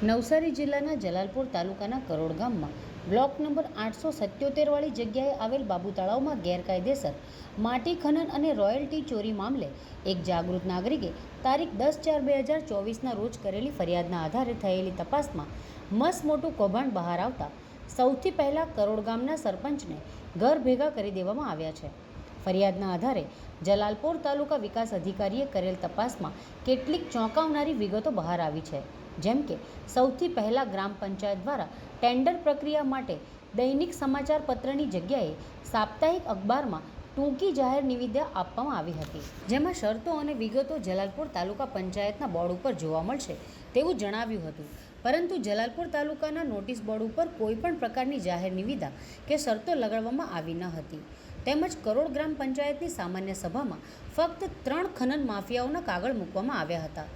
નવસારી જિલ્લાના જલાલપુર તાલુકાના કરોડ ગામમાં બ્લોક નંબર આઠસો સત્યોતેરવાળી જગ્યાએ આવેલ બાબુ તળાવમાં ગેરકાયદેસર માટી ખનન અને રોયલ્ટી ચોરી મામલે એક જાગૃત નાગરિકે તારીખ દસ ચાર બે હજાર ચોવીસના રોજ કરેલી ફરિયાદના આધારે થયેલી તપાસમાં મસ મોટું કૌભાંડ બહાર આવતા સૌથી પહેલાં કરોડ ગામના સરપંચને ઘર ભેગા કરી દેવામાં આવ્યા છે. ફરિયાદના આધારે જલાલપોર તાલુકા વિકાસ અધિકારીએ કરેલ તપાસમાં કેટલીક ચોંકાવનારી વિગતો બહાર આવી છે. જેમ કે, સૌથી પહેલાં ગ્રામ પંચાયત દ્વારા ટેન્ડર પ્રક્રિયા માટે દૈનિક સમાચાર પત્રની જગ્યાએ સાપ્તાહિક અખબારમાં ટૂંકી જાહેર નિવેદા આપવામાં આવી હતી. જેમાં શરતો અને વિગતો જલાલપુર તાલુકા પંચાયતના બોર્ડ ઉપર જોવા મળશે તેવું જણાવ્યું હતું. પરંતુ જલાલપુર તાલુકાના નોટિસ બોર્ડ ઉપર કોઈ પણ પ્રકારની જાહેર નિવેદા કે શરતો લગાડવામાં આવી ન હતી. તેમજ કરોડ ગ્રામ પંચાયતની સામાન્ય સભામાં ફક્ત ત્રણ ખનન માફિયાઓના કાગળ મૂકવામાં આવ્યા હતા,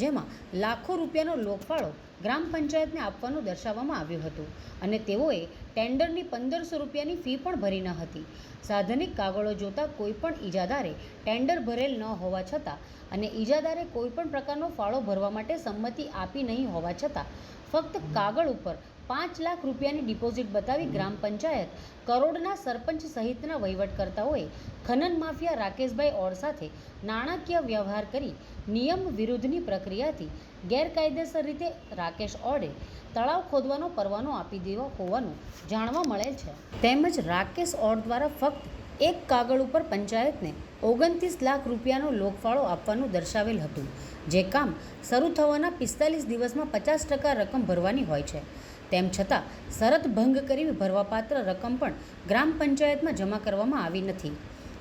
જેમાં લાખો રૂપિયાનો લોકફાળો ગ્રામ પંચાયતને આપવાનું દર્શાવવામાં આવ્યું હતું અને તેઓએ ટેન્ડરની પંદરસો રૂપિયાની ફી પણ ભરી ન હતી. સાધનિક કાગળો જોતા કોઈપણ ઇજાદારે ટેન્ડર ભરેલ ન હોવા છતાં અને ઇજાદારે કોઈપણ પ્રકારનો ફાળો ભરવા માટે સંમતિ આપી નહીં હોવા છતાં ફક્ત કાગળ ઉપર પાંચ લાખ રૂપિયાની ડિપોઝિટ બતાવી ગ્રામ પંચાયત કરોડના સરપંચ સહિતના વહીવટકર્તાઓએ ખનન માફિયા રાકેશભાઈ ઓર સાથે નાણાકીય વ્યવહાર કરી નિયમ વિરુદ્ધની પ્રક્રિયાથી ગેરકાયદેસર રીતે રાકેશ ઓડે તળાવ ખોદવાનો, પરવાનો આપી દેવો હોવાનું જાણવા મળેલ છે. તેમજ રાકેશ ઓડ દ્વારા ફક્ત એક કાગળ ઉપર પંચાયતને ઓગણત્રીસ લાખ રૂપિયાનો લોકફાળો આપવાનું દર્શાવેલ હતું, જે કામ શરૂ થવાના પિસ્તાલીસ દિવસમાં પચાસ ટકા રકમ ભરવાની હોય છે. તેમ છતાં, શરત ભંગ કરી ભરવાપાત્ર રકમ પણ ગ્રામ પંચાયતમાં જમા કરવામાં આવી નથી.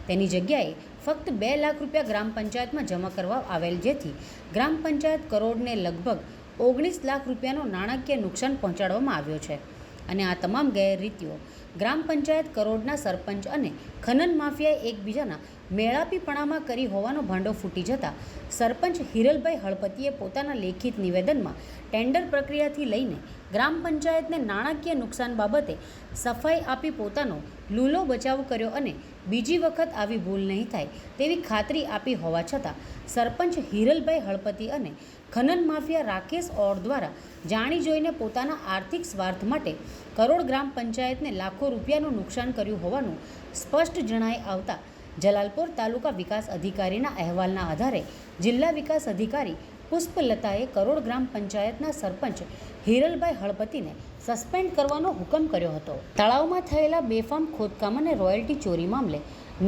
તેની જગ્યાએ ફક્ત બે લાખ રૂપિયા ગ્રામ પંચાયતમાં જમા કરવા આવેલ, જેથી ગ્રામ પંચાયત કરોડને લગભગ ઓગણીસ લાખ રૂપિયાનો નાણાકીય નુકસાન પહોંચાડવામાં આવ્યો છે. અને આ તમામ ગેરરીતિઓ ગ્રામ પંચાયત કરોડના સરપંચ અને ખનન માફિયાએ એકબીજાના મેળાપીપણામાં કરી હોવાનો ભાંડો ફૂટી જતા સરપંચ હિરલભાઈ હળપતિએ પોતાના લેખિત નિવેદનમાં ટેન્ડર પ્રક્રિયાથી લઈને ગ્રામ પંચાયતને નાણાકીય નુકસાન બાબતે સફાઈ આપી પોતાનો લૂલો બચાવ કર્યો અને બીજી વખત આવી ભૂલ નહીં થાય તેવી ખાતરી આપી હોવા છતાં સરપંચ હિરલભાઈ હળપતિ અને ખનન માફિયા રાકેશ ઓર દ્વારા જાણી જોઈને પોતાના આર્થિક સ્વાર્થ માટે કરોડ ગ્રામ પંચાયતને લાખો રૂપિયાનું નુકસાન કર્યું હોવાનું સ્પષ્ટ જણાઈ આવતા જલાલપોર તાલુકા વિકાસ અધિકારીના અહેવાલના આધારે જિલ્લા વિકાસ અધિકારી પુષ્પલતાએ કરોડ ગ્રામ પંચાયતના સરપંચ હિરલભાઈ હળપતિને સસ્પેન્ડ કરવાનો હુકમ કર્યો હતો. તળાવમાં થયેલા બેફામ ખોદકામ અને રોયલ્ટી ચોરી મામલે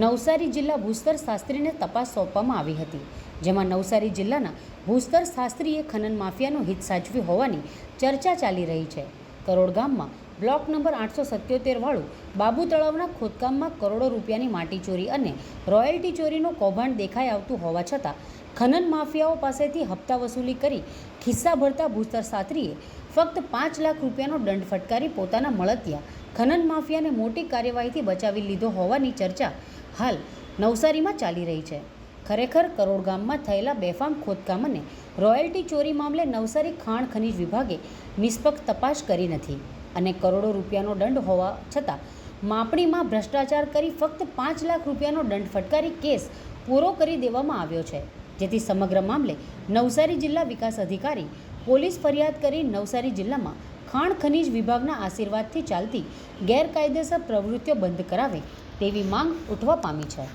નવસારી જિલ્લા ભૂસ્તર શાસ્ત્રીને તપાસ સોંપવામાં આવી હતી, જેમાં નવસારી જિલ્લાના ભૂસ્તર શાસ્ત્રીએ ખનન માફિયાનું હિત સાચવ્યું હોવાની ચર્ચા ચાલી રહી છે. કરોડ ગામમાં બ્લોક નંબર આઠસો સત્યોતેરવાળું બાબુ તળાવના ખોદકામમાં કરોડો રૂપિયાની માટી ચોરી અને રોયલ્ટી ચોરીનો કૌભાંડ દેખાઈ આવતું હોવા છતાં ખનન માફિયાઓ પાસેથી હપ્તા વસૂલી કરી ખિસ્સા ભરતા ભૂસ્તર શાસ્ત્રીએ ફક્ત પાંચ લાખ રૂપિયાનો દંડ ફટકારી પોતાના મળતિયા ખનન માફિયાને મોટી કાર્યવાહીથી બચાવી લીધો હોવાની ચર્ચા હાલ નવસારીમાં ચાલી રહી છે. ખરેખર કરોડ ગામમાં થયેલા બેફામ ખોદકામ અને રોયલ્ટી ચોરી મામલે નવસારી ખાણ ખનીજ વિભાગે નિષ્પક્ષ તપાસ કરી નથી. અને કરોડો રૂપિયાનો દંડ હોવા છતાં માપણીમાં ભ્રષ્ટાચાર કરી ફક્ત પાંચ લાખ રૂપિયાનો દંડ ફટકારી કેસ પૂરો કરી દેવામાં આવ્યો છે. જેથી સમગ્ર મામલે નવસારી જિલ્લા વિકાસ અધિકારી પોલીસ ફરિયાદ કરી નવસારી જિલ્લામાં ખાણ ખનીજ વિભાગના આશીર્વાદથી ચાલતી ગેરકાયદેસર પ્રવૃત્તિઓ બંધ કરાવે તેવી માંગ ઉઠવા પામી છે.